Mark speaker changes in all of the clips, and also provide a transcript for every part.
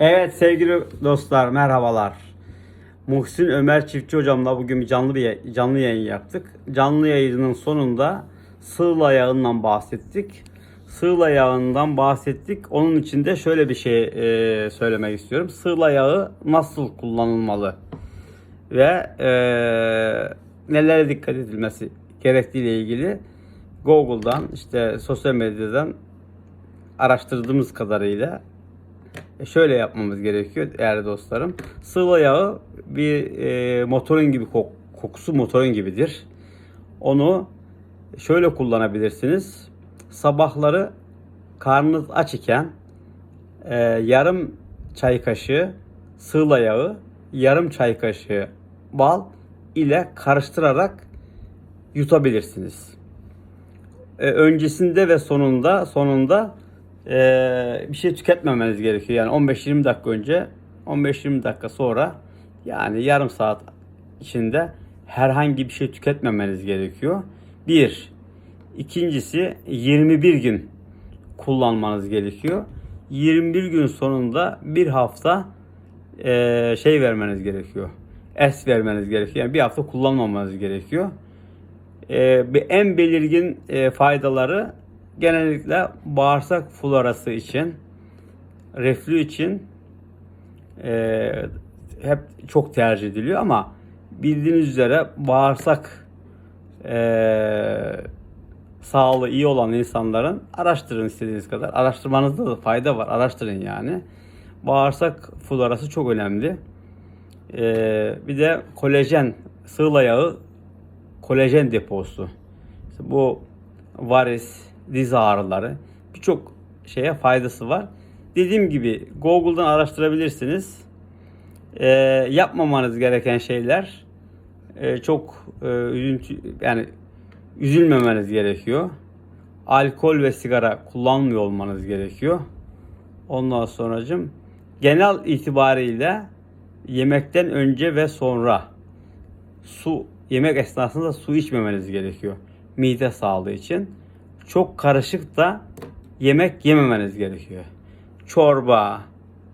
Speaker 1: Evet sevgili dostlar merhabalar. Muhsin Ömer Çiftçi hocamla bugün bir canlı bir canlı yayın yaptık. Canlı yayının sonunda sığla yağından bahsettik. Sığla yağından bahsettik. Onun için de şöyle bir şey e, söylemek istiyorum. Sığla yağı nasıl kullanılmalı ve e, nelere dikkat edilmesi gerektiği ile ilgili Google'dan işte sosyal medyadan araştırdığımız kadarıyla şöyle yapmamız gerekiyor değerli dostlarım. Sıvı yağı bir e, motorun gibi kok- kokusu motorun gibidir. Onu şöyle kullanabilirsiniz. Sabahları karnınız aç iken e, yarım çay kaşığı sığla yağı, yarım çay kaşığı bal ile karıştırarak yutabilirsiniz. E, öncesinde ve sonunda sonunda e, bir şey tüketmemeniz gerekiyor. Yani 15-20 dakika önce, 15-20 dakika sonra yani yarım saat içinde herhangi bir şey tüketmemeniz gerekiyor. Bir. İkincisi 21 gün kullanmanız gerekiyor. 21 gün sonunda bir hafta e, şey vermeniz gerekiyor. Es vermeniz gerekiyor. Yani bir hafta kullanmamanız gerekiyor. Bir en belirgin e, faydaları genellikle bağırsak florası için, reflü için e, hep çok tercih ediliyor ama bildiğiniz üzere bağırsak e, sağlığı iyi olan insanların araştırın istediğiniz kadar. Araştırmanızda da fayda var. Araştırın yani. Bağırsak florası çok önemli. E, bir de kolajen, sığla yağı kolajen deposu. İşte bu varis, diz ağrıları birçok şeye faydası var. Dediğim gibi Google'dan araştırabilirsiniz. Ee, yapmamanız gereken şeyler e, çok e, üzüntü yani üzülmemeniz gerekiyor. Alkol ve sigara kullanmıyor olmanız gerekiyor. Ondan sonracım genel itibariyle yemekten önce ve sonra su yemek esnasında su içmemeniz gerekiyor. Mide sağlığı için. Çok karışık da yemek yememeniz gerekiyor. Çorba,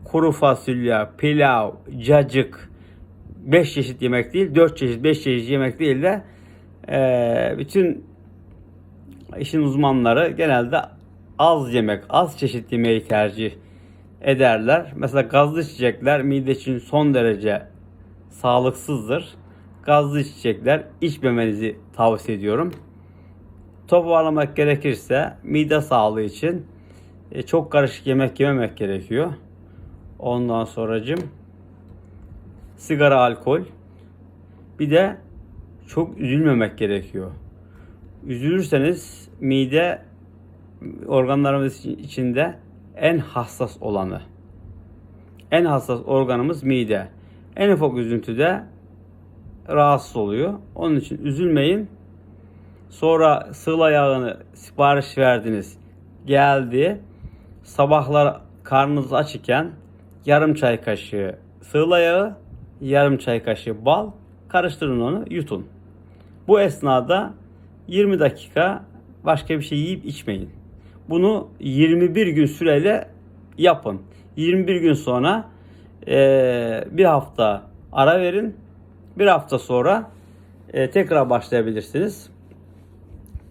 Speaker 1: kuru fasulye, pilav, cacık 5 çeşit yemek değil, 4 çeşit, 5 çeşit yemek değil de eee, bütün işin uzmanları genelde az yemek, az çeşit yemeği tercih ederler. Mesela gazlı içecekler mide için son derece sağlıksızdır. Gazlı içecekler içmemenizi tavsiye ediyorum. Toparlamak gerekirse mide sağlığı için e, çok karışık yemek yememek gerekiyor. Ondan sonracım sigara, alkol. Bir de çok üzülmemek gerekiyor. Üzülürseniz mide organlarımız içinde en hassas olanı. En hassas organımız mide. En ufak üzüntüde rahatsız oluyor. Onun için üzülmeyin. Sonra sığla yağını sipariş verdiniz. Geldi. Sabahlar karnınız aç iken yarım çay kaşığı sığla yağı, yarım çay kaşığı bal karıştırın onu yutun. Bu esnada 20 dakika başka bir şey yiyip içmeyin. Bunu 21 gün süreyle yapın. 21 gün sonra eee, bir hafta ara verin. Bir hafta sonra e, tekrar başlayabilirsiniz.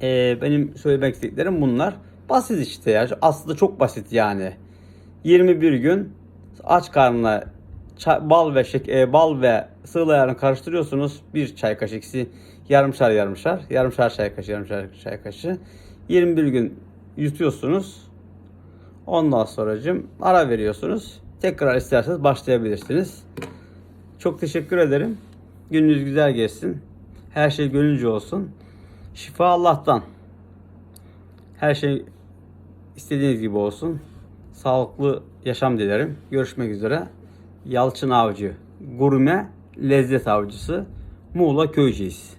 Speaker 1: E, benim söylemek istediklerim bunlar. Basit işte ya. Aslında çok basit yani. 21 gün aç karnına çay- bal ve şek e, bal ve sığla karıştırıyorsunuz. Bir çay kaşığı yarımşar yarımşar. Yarımşar çay kaşığı yarımşar çay kaşığı. 21 gün yutuyorsunuz. Ondan sonracım ara veriyorsunuz. Tekrar isterseniz başlayabilirsiniz. Çok teşekkür ederim. Gününüz güzel geçsin. Her şey gönülce olsun. Şifa Allah'tan. Her şey istediğiniz gibi olsun. Sağlıklı yaşam dilerim. Görüşmek üzere. Yalçın Avcı, gurme lezzet avcısı, Muğla Köyceğiz.